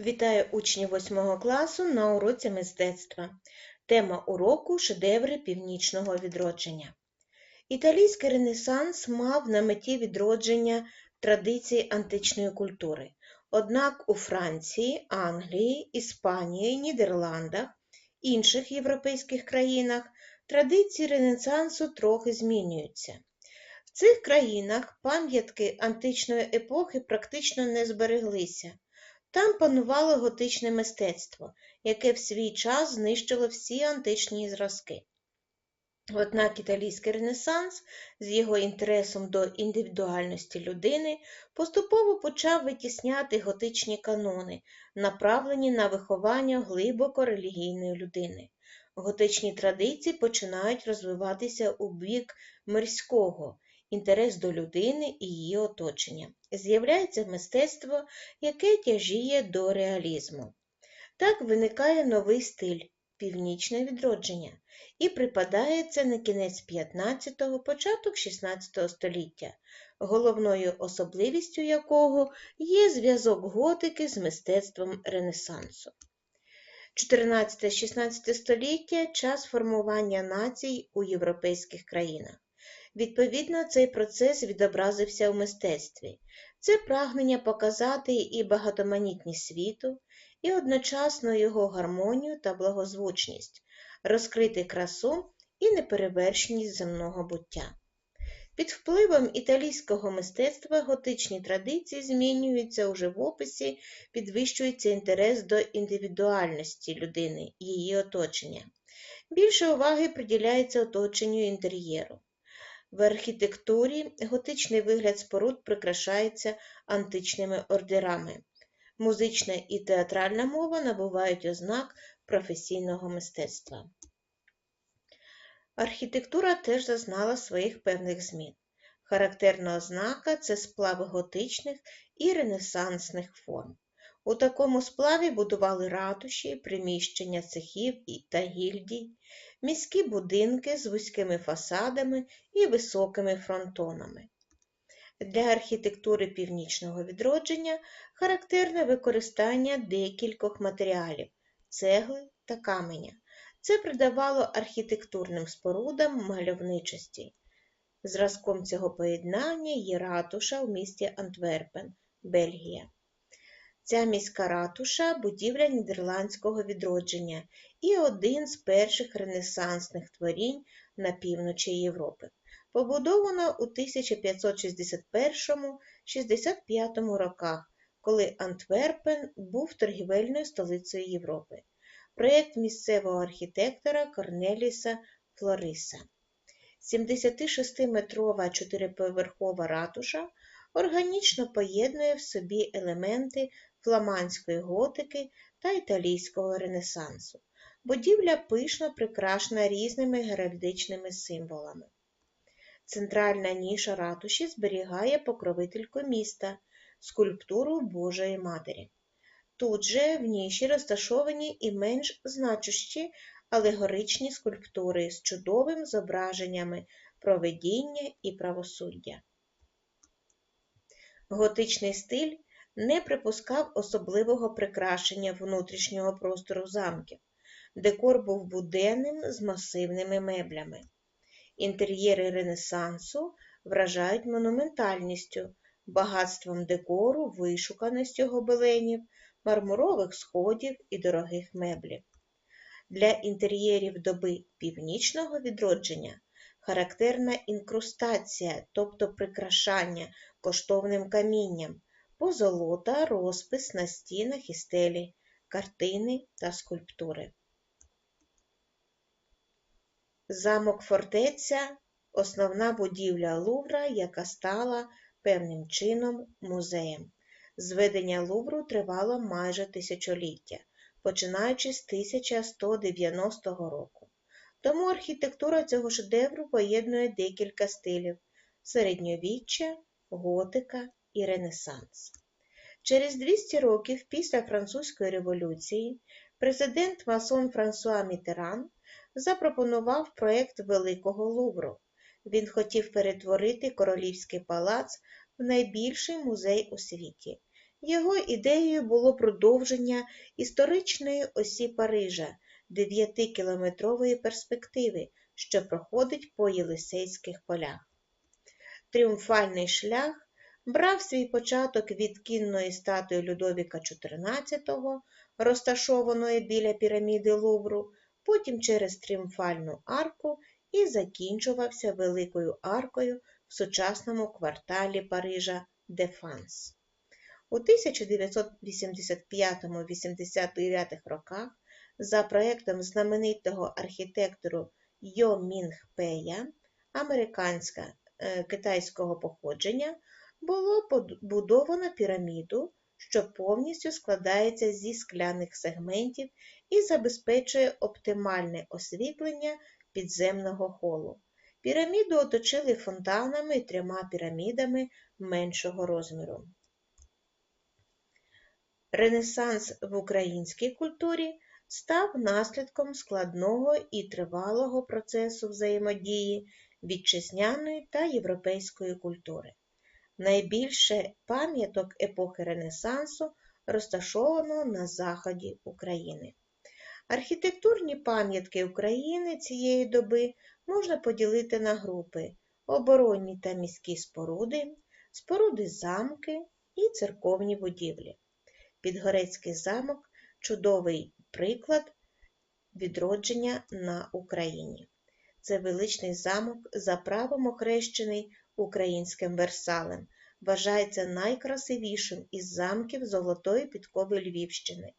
Вітаю учнів 8 класу на уроці мистецтва. Тема уроку шедеври північного відродження. Італійський ренесанс мав на меті відродження традицій античної культури. Однак у Франції, Англії, Іспанії, Нідерландах, інших європейських країнах традиції ренесансу трохи змінюються. В цих країнах пам'ятки античної епохи практично не збереглися. Там панувало готичне мистецтво, яке в свій час знищило всі античні зразки. Однак італійський ренесанс з його інтересом до індивідуальності людини поступово почав витісняти готичні канони, направлені на виховання глибоко релігійної людини. Готичні традиції починають розвиватися у бік мирського, інтерес до людини і її оточення. З'являється мистецтво, яке тяжіє до реалізму. Так виникає новий стиль північне відродження і припадається на кінець 15-го, початок 16 століття, головною особливістю якого є зв'язок готики з мистецтвом Ренесансу. 14-16 століття час формування націй у європейських країнах. Відповідно, цей процес відобразився в мистецтві. Це прагнення показати і багатоманітність світу, і одночасно його гармонію та благозвучність, розкрити красу і неперевершеність земного буття. Під впливом італійського мистецтва готичні традиції змінюються у живописі, підвищується інтерес до індивідуальності людини її оточення. Більше уваги приділяється оточенню інтер'єру. В архітектурі готичний вигляд споруд прикрашається античними ордерами. Музична і театральна мова набувають ознак професійного мистецтва. Архітектура теж зазнала своїх певних змін. Характерна ознака це сплави готичних і ренесансних форм. У такому сплаві будували ратуші, приміщення цехів та гільдій, міські будинки з вузькими фасадами і високими фронтонами. Для архітектури північного відродження характерне використання декількох матеріалів цегли та каменя. Це придавало архітектурним спорудам мальовничості. Зразком цього поєднання є ратуша в місті Антверпен, Бельгія. Ця міська ратуша будівля нідерландського відродження і один з перших ренесансних творінь на півночі Європи. Побудована у 1561-65 роках, коли Антверпен був торгівельною столицею Європи. Проєкт місцевого архітектора Корнеліса Флориса. 76-метрова чотириповерхова ратуша органічно поєднує в собі елементи фламандської готики та італійського ренесансу. Будівля пишно прикрашена різними геральдичними символами. Центральна ніша ратуші зберігає покровительку міста, скульптуру Божої Матері. Тут же в ніші розташовані і менш значущі алегоричні скульптури з чудовим зображеннями проведіння і правосуддя. Готичний стиль не припускав особливого прикрашення внутрішнього простору замків. Декор був буденним з масивними меблями. Інтер'єри Ренесансу вражають монументальністю, багатством декору, вишуканістю гобеленів, мармурових сходів і дорогих меблів. Для інтер'єрів доби північного відродження характерна інкрустація, тобто прикрашання коштовним камінням, позолота, розпис на стінах і стелі, картини та скульптури. Замок фортеця основна будівля Лувра, яка стала певним чином музеєм. Зведення Лувру тривало майже тисячоліття, починаючи з 1190 року. Тому архітектура цього шедевру поєднує декілька стилів середньовіччя, готика і Ренесанс. Через 200 років після Французької революції президент Масон Франсуа Мітеран запропонував проєкт Великого Лувру. Він хотів перетворити королівський палац в найбільший музей у світі. Його ідеєю було продовження історичної осі Парижа 9-кілометрової перспективи, що проходить по Єлисейських полях. Тріумфальний шлях брав свій початок від кінної статуї Людовіка XIV, розташованої біля піраміди Лувру, потім через тріумфальну арку і закінчувався великою аркою в сучасному кварталі Парижа Дефанс. У 1985-89 роках за проєктом знаменитого архітектору Йо Мінг Пея, американська е, китайського походження, було побудовано піраміду, що повністю складається зі скляних сегментів і забезпечує оптимальне освітлення підземного холу. Піраміду оточили фонтанами і трьома пірамідами меншого розміру. Ренесанс в українській культурі став наслідком складного і тривалого процесу взаємодії вітчизняної та європейської культури. Найбільше пам'яток епохи Ренесансу розташовано на заході України. Архітектурні пам'ятки України цієї доби можна поділити на групи оборонні та міські споруди, споруди замки і церковні будівлі. Підгорецький замок чудовий приклад відродження на Україні. Це величний замок, за правом охрещений українським Версалем, вважається найкрасивішим із замків Золотої підкови Львівщини.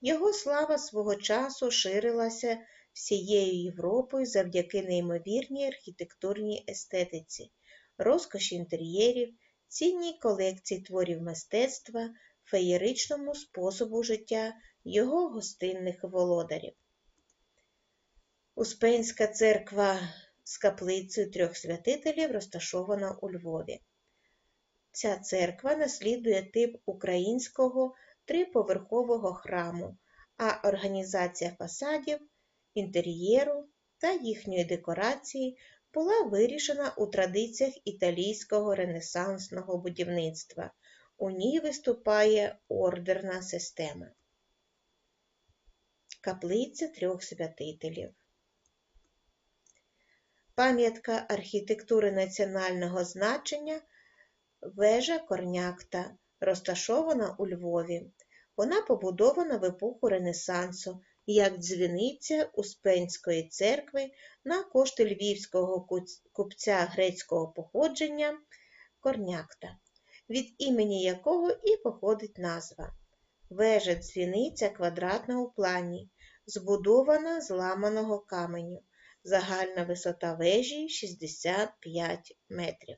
Його слава свого часу ширилася всією Європою завдяки неймовірній архітектурній естетиці, розкоші інтер'єрів, цінній колекції творів мистецтва, феєричному способу життя його гостинних володарів. Успенська церква з каплицею трьох святителів розташована у Львові. Ця церква наслідує тип українського триповерхового храму, а організація фасадів, інтер'єру та їхньої декорації була вирішена у традиціях італійського ренесансного будівництва. У ній виступає ордерна система. Каплиця трьох святителів. Пам'ятка архітектури національного значення вежа Корнякта, розташована у Львові. Вона побудована в епоху Ренесансу як дзвіниця Успенської церкви на кошти львівського купця грецького походження Корнякта, від імені якого і походить назва. Вежа дзвіниця квадратна у плані, збудована з ламаного каменю. Загальна висота вежі 65 метрів.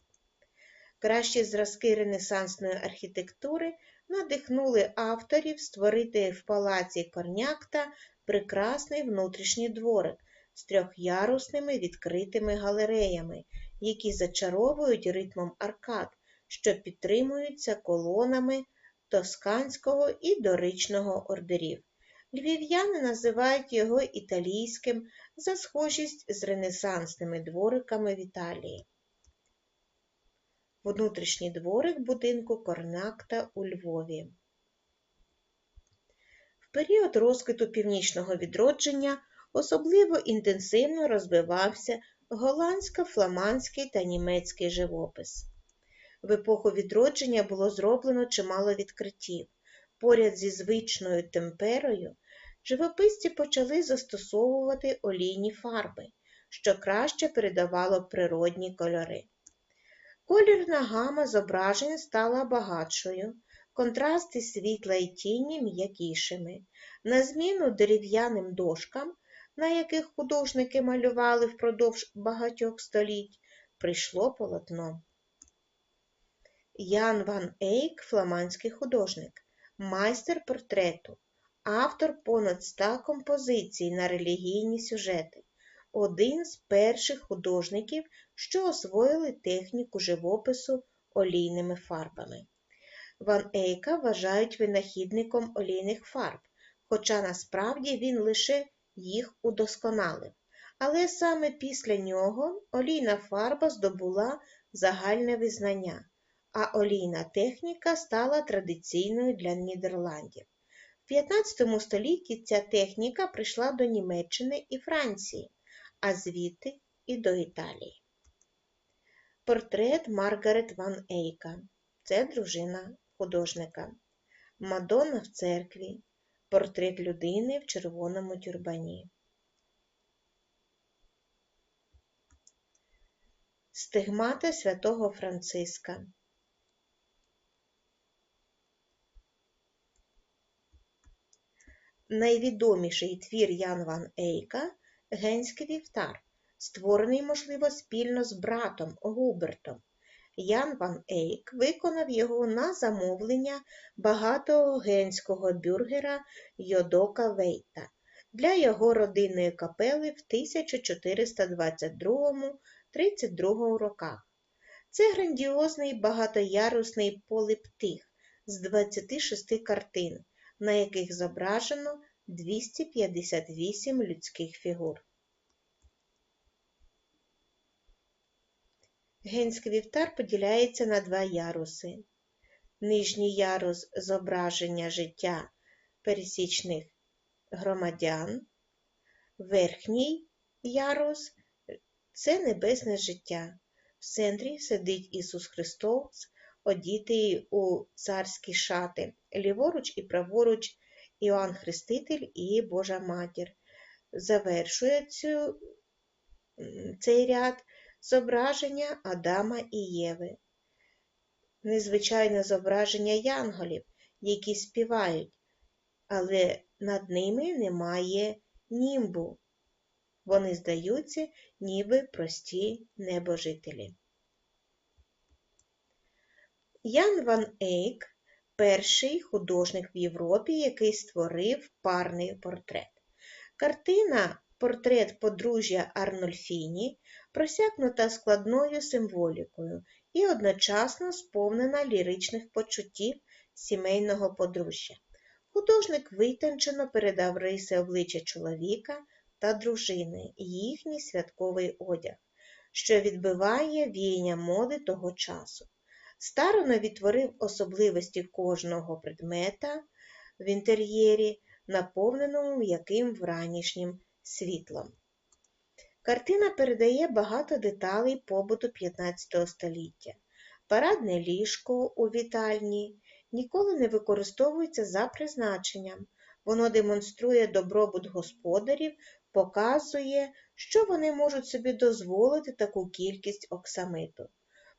Кращі зразки ренесансної архітектури надихнули авторів створити в палаці Корнякта прекрасний внутрішній дворик з трьохярусними відкритими галереями, які зачаровують ритмом аркад, що підтримуються колонами тосканського і доричного ордерів. Львів'яни називають його італійським за схожість з ренесансними двориками в Італії. Внутрішній дворик будинку Корнакта у Львові. В період розквіту північного відродження особливо інтенсивно розвивався голландсько-фламандський та німецький живопис. В епоху відродження було зроблено чимало відкриттів. Поряд зі звичною темперою живописці почали застосовувати олійні фарби, що краще передавало природні кольори. Колірна гама зображень стала багатшою, контрасти світла і тіні м'якішими. На зміну дерев'яним дошкам, на яких художники малювали впродовж багатьох століть, прийшло полотно. Ян Ван Ейк фламандський художник, майстер портрету, автор понад ста композицій на релігійні сюжети, один з перших художників, що освоїли техніку живопису олійними фарбами. Ван Ейка вважають винахідником олійних фарб, хоча насправді він лише їх удосконалив. Але саме після нього олійна фарба здобула загальне визнання, а олійна техніка стала традиційною для Нідерландів. В 15 столітті ця техніка прийшла до Німеччини і Франції, а звідти і до Італії. Портрет Маргарет Ван Ейка це дружина художника. Мадонна в церкві. Портрет людини в червоному тюрбані. Стигмата святого Франциска. Найвідоміший твір Ян Ван Ейка Генський вівтар, створений, можливо, спільно з братом Губертом. Ян Ван Ейк виконав його на замовлення багатого генського бюргера Йодока Вейта для його родинної капели в 1422-32 роках. Це грандіозний багатоярусний полиптих з 26 картин, на яких зображено 258 людських фігур. Генський вівтар поділяється на два яруси. Нижній ярус зображення життя пересічних громадян, верхній ярус це небесне життя. В центрі сидить Ісус Христос, одітий у царські шати, ліворуч і праворуч Іоанн Хреститель і Божа Матір. Завершує цю, цей ряд зображення Адама і Єви. Незвичайне зображення янголів, які співають, але над ними немає німбу. Вони здаються, ніби прості небожителі. Ян Ван Ейк перший художник в Європі, який створив парний портрет. Картина Портрет подружжя Арнольфіні просякнута складною символікою і одночасно сповнена ліричних почуттів сімейного подружжя. Художник витончено передав риси обличчя чоловіка та дружини і їхній святковий одяг, що відбиває віяння моди того часу. Старано відтворив особливості кожного предмета в інтер'єрі, наповненому м'яким вранішнім світлом. Картина передає багато деталей побуту 15 століття. Парадне ліжко у вітальні ніколи не використовується за призначенням. Воно демонструє добробут господарів, показує, що вони можуть собі дозволити таку кількість оксамиту.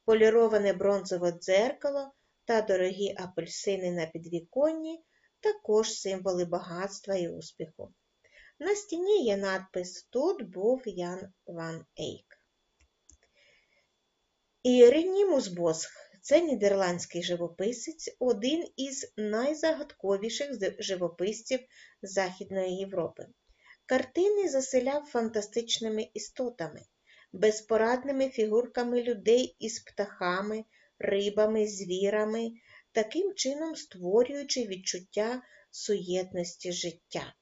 Поліроване бронзове дзеркало та дорогі апельсини на підвіконні також символи багатства і успіху. На стіні є надпис Тут був Ян Ван Ейк. Іренімус Босх це нідерландський живописець, один із найзагадковіших живописців Західної Європи. Картини заселяв фантастичними істотами, безпорадними фігурками людей із птахами, рибами, звірами, таким чином створюючи відчуття суєтності життя.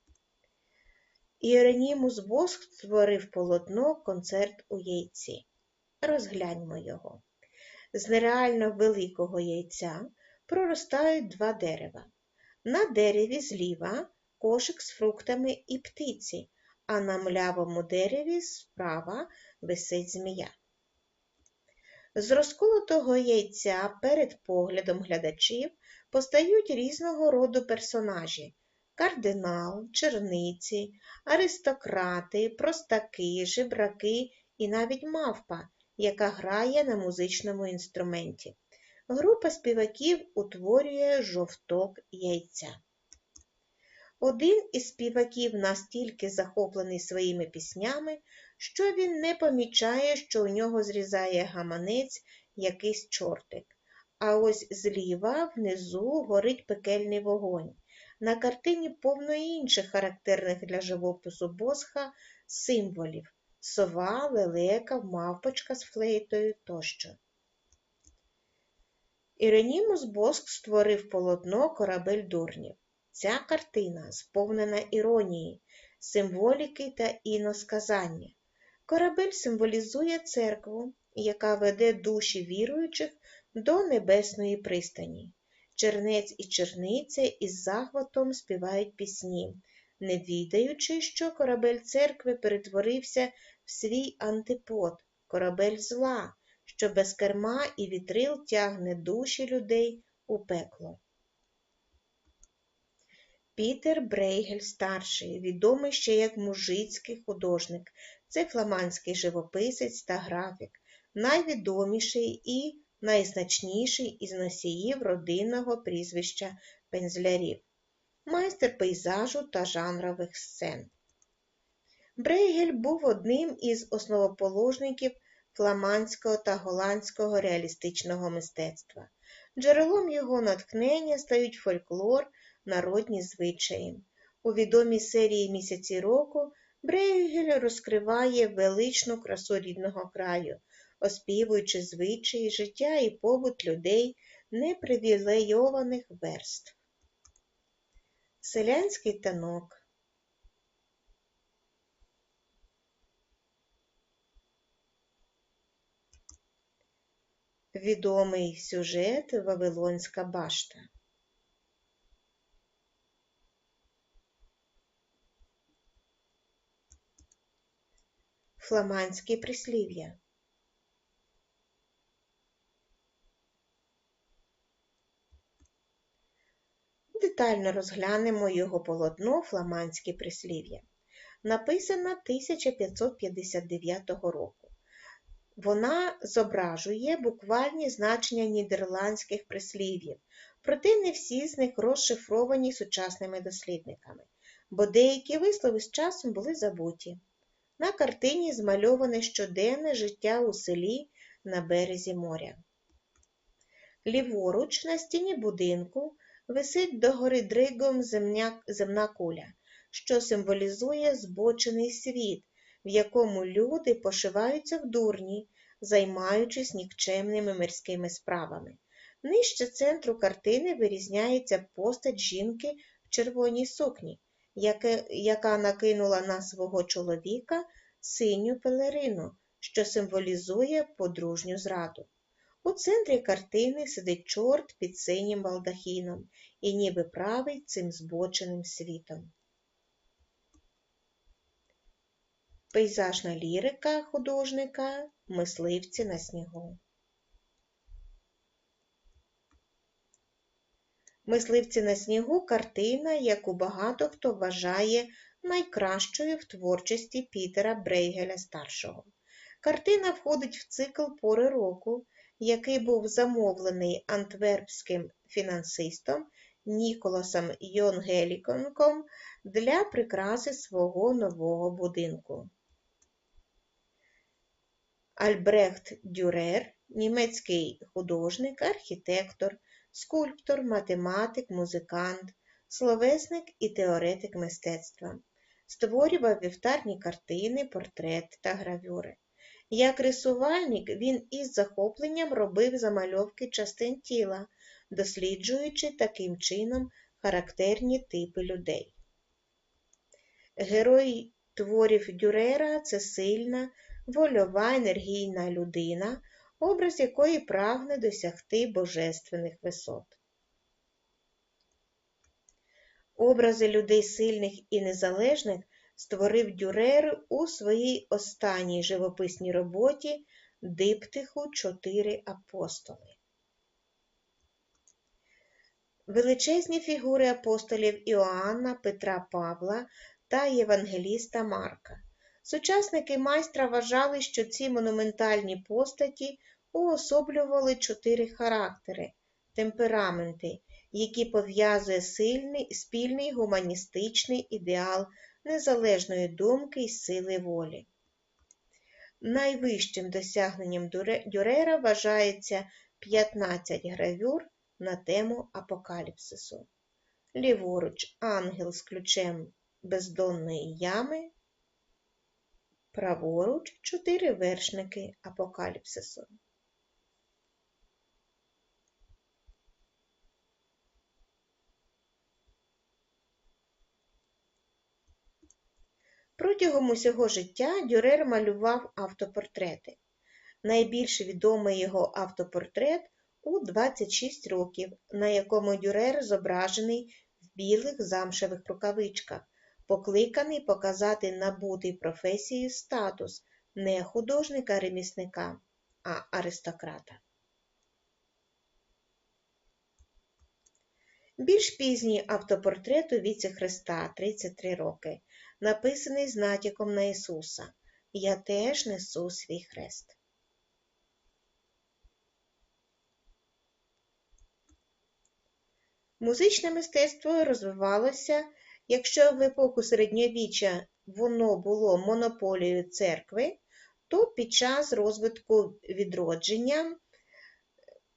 Іеронімус Босх створив полотно концерт у яйці. Розгляньмо його. З нереально великого яйця проростають два дерева. На дереві зліва кошик з фруктами і птиці, а на млявому дереві справа висить змія. З розколотого яйця перед поглядом глядачів постають різного роду персонажі кардинал, черниці, аристократи, простаки, жебраки і навіть мавпа, яка грає на музичному інструменті. Група співаків утворює жовток яйця. Один із співаків настільки захоплений своїми піснями, що він не помічає, що у нього зрізає гаманець якийсь чортик. А ось зліва внизу горить пекельний вогонь. На картині повно інших характерних для живопису босха символів сова, лелека, мавпочка з флейтою тощо. Іронімус Боск створив полотно корабель дурнів. Ця картина сповнена іронії, символіки та іносказання. Корабель символізує церкву, яка веде душі віруючих до небесної пристані. Чернець і черниця із захватом співають пісні, не відаючи, що корабель церкви перетворився в свій антипод, корабель зла, що без керма і вітрил тягне душі людей у пекло. Пітер Брейгель старший, відомий ще як мужицький художник, це фламандський живописець та графік, найвідоміший і найзначніший із носіїв родинного прізвища пензлярів, майстер пейзажу та жанрових сцен. Брейгель був одним із основоположників фламандського та голландського реалістичного мистецтва. Джерелом його натхнення стають фольклор, народні звичаї. У відомій серії місяці року Брейгель розкриває величну красу рідного краю, оспівуючи звичаї, життя і побут людей непривілейованих верств. Селянський танок Відомий сюжет Вавилонська башта. Фламандські прислів'я. Детально розглянемо його полотно Фламандські прислів'я. Написана 1559 року. Вона зображує буквальні значення нідерландських прислів'їв, проте не всі з них розшифровані сучасними дослідниками, бо деякі вислови з часом були забуті. На картині змальоване щоденне життя у селі на березі моря. Ліворуч на стіні будинку висить догори дригом земня, земна куля, що символізує збочений світ, в якому люди пошиваються в дурні, займаючись нікчемними мирськими справами. Нижче центру картини вирізняється постать жінки в червоній сукні, яка накинула на свого чоловіка синю пелерину, що символізує подружню зраду. У центрі картини сидить чорт під синім балдахіном і ніби править цим збоченим світом. Пейзажна лірика художника Мисливці на снігу. Мисливці на снігу картина, яку багато хто вважає найкращою в творчості Пітера Брейгеля старшого. Картина входить в цикл пори року, який був замовлений антверпським фінансистом Ніколасом Йонгеліконком для прикраси свого нового будинку. Альбрехт Дюрер, німецький художник, архітектор, скульптор, математик, музикант, словесник і теоретик мистецтва. Створював вівтарні картини, портрети та гравюри. Як рисувальник він із захопленням робив замальовки частин тіла, досліджуючи таким чином характерні типи людей. Герой творів Дюрера це сильна, вольова енергійна людина, образ якої прагне досягти божественних висот. Образи людей сильних і незалежних створив Дюрер у своїй останній живописній роботі Диптиху Чотири апостоли. Величезні фігури апостолів Іоанна, Петра Павла та Євангеліста Марка. Сучасники майстра вважали, що ці монументальні постаті уособлювали чотири характери, темпераменти, які пов'язує сильний, спільний гуманістичний ідеал незалежної думки і сили волі. Найвищим досягненням Дюрера вважається 15 гравюр на тему апокаліпсису. Ліворуч ангел з ключем бездонної ями, праворуч чотири вершники апокаліпсису. Протягом усього життя Дюрер малював автопортрети. Найбільш відомий його автопортрет у 26 років, на якому Дюрер зображений в білих замшевих рукавичках, покликаний показати набутий професією статус не художника-ремісника, а аристократа. Більш пізній автопортрет у віці Христа 33 роки, написаний з натяком на Ісуса. Я теж несу свій хрест. Музичне мистецтво розвивалося, якщо в епоху середньовіччя воно було монополією церкви, то під час розвитку відродження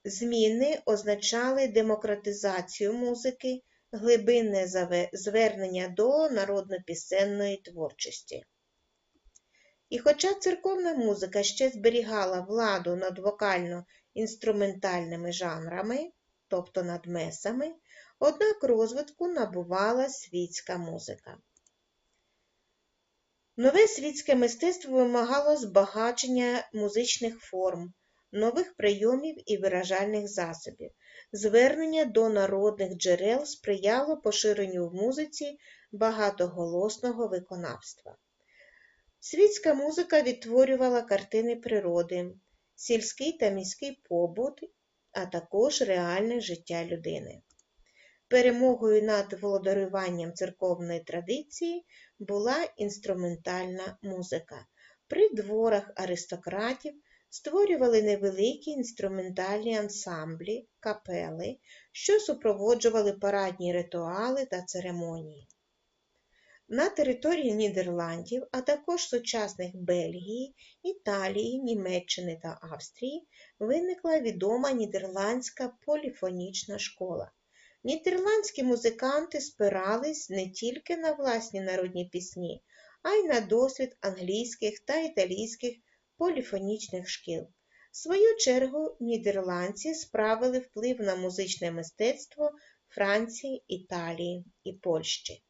зміни означали демократизацію музики, глибинне звернення до народно-пісенної творчості. І хоча церковна музика ще зберігала владу над вокально-інструментальними жанрами, тобто над месами, однак розвитку набувала світська музика. Нове світське мистецтво вимагало збагачення музичних форм, нових прийомів і виражальних засобів. Звернення до народних джерел сприяло поширенню в музиці багатоголосного виконавства. Світська музика відтворювала картини природи, сільський та міський побут, а також реальне життя людини. Перемогою над володарюванням церковної традиції була інструментальна музика. При дворах аристократів створювали невеликі інструментальні ансамблі, капели, що супроводжували парадні ритуали та церемонії. На території Нідерландів, а також сучасних Бельгії, Італії, Німеччини та Австрії виникла відома нідерландська поліфонічна школа. Нідерландські музиканти спирались не тільки на власні народні пісні, а й на досвід англійських та італійських поліфонічних шкіл. В свою чергу нідерландці справили вплив на музичне мистецтво Франції, Італії і Польщі.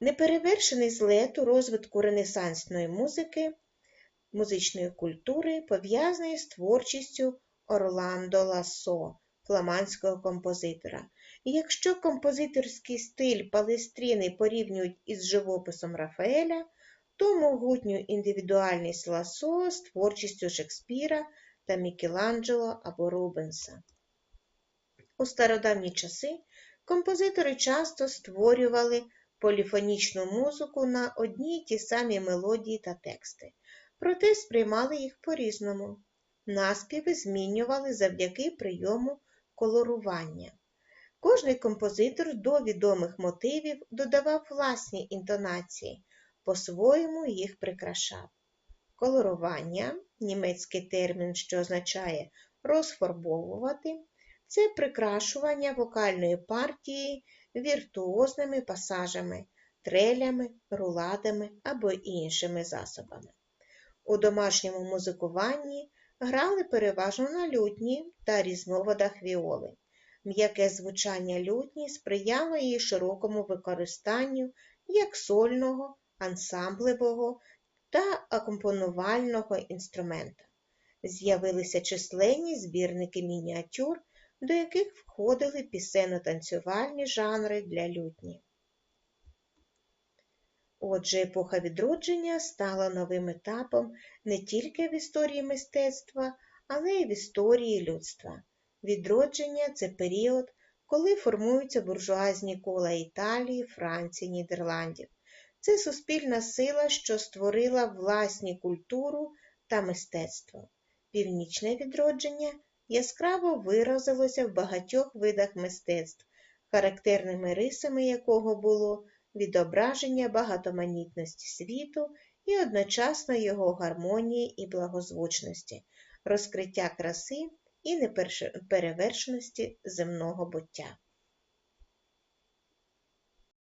Неперевершений злет у розвитку ренесансної музики, музичної культури пов'язаний з творчістю Орландо Лассо, фламандського композитора. І якщо композиторський стиль Палестріни порівнюють із живописом Рафаеля, то могутню індивідуальність Ласо з творчістю Шекспіра та Мікеланджело або Рубенса. У стародавні часи композитори часто створювали поліфонічну музику на одні й ті самі мелодії та тексти, проте сприймали їх по-різному. Наспіви змінювали завдяки прийому колорування. Кожний композитор до відомих мотивів додавав власні інтонації, по-своєму їх прикрашав. Колорування німецький термін, що означає розфарбовувати, це прикрашування вокальної партії віртуозними пасажами, трелями, руладами або іншими засобами. У домашньому музикуванні грали переважно на лютні та різновидах віоли. М'яке звучання лютні сприяло її широкому використанню як сольного, ансамблевого та акомпонувального інструмента. З'явилися численні збірники мініатюр, до яких входили пісенно-танцювальні жанри для лютні. Отже, епоха відродження стала новим етапом не тільки в історії мистецтва, але й в історії людства. Відродження це період, коли формуються буржуазні кола Італії, Франції, Нідерландів. Це суспільна сила, що створила власні культуру та мистецтво. Північне відродження яскраво виразилося в багатьох видах мистецтв, характерними рисами якого було відображення багатоманітності світу і одночасно його гармонії і благозвучності, розкриття краси і неперевершеності земного буття.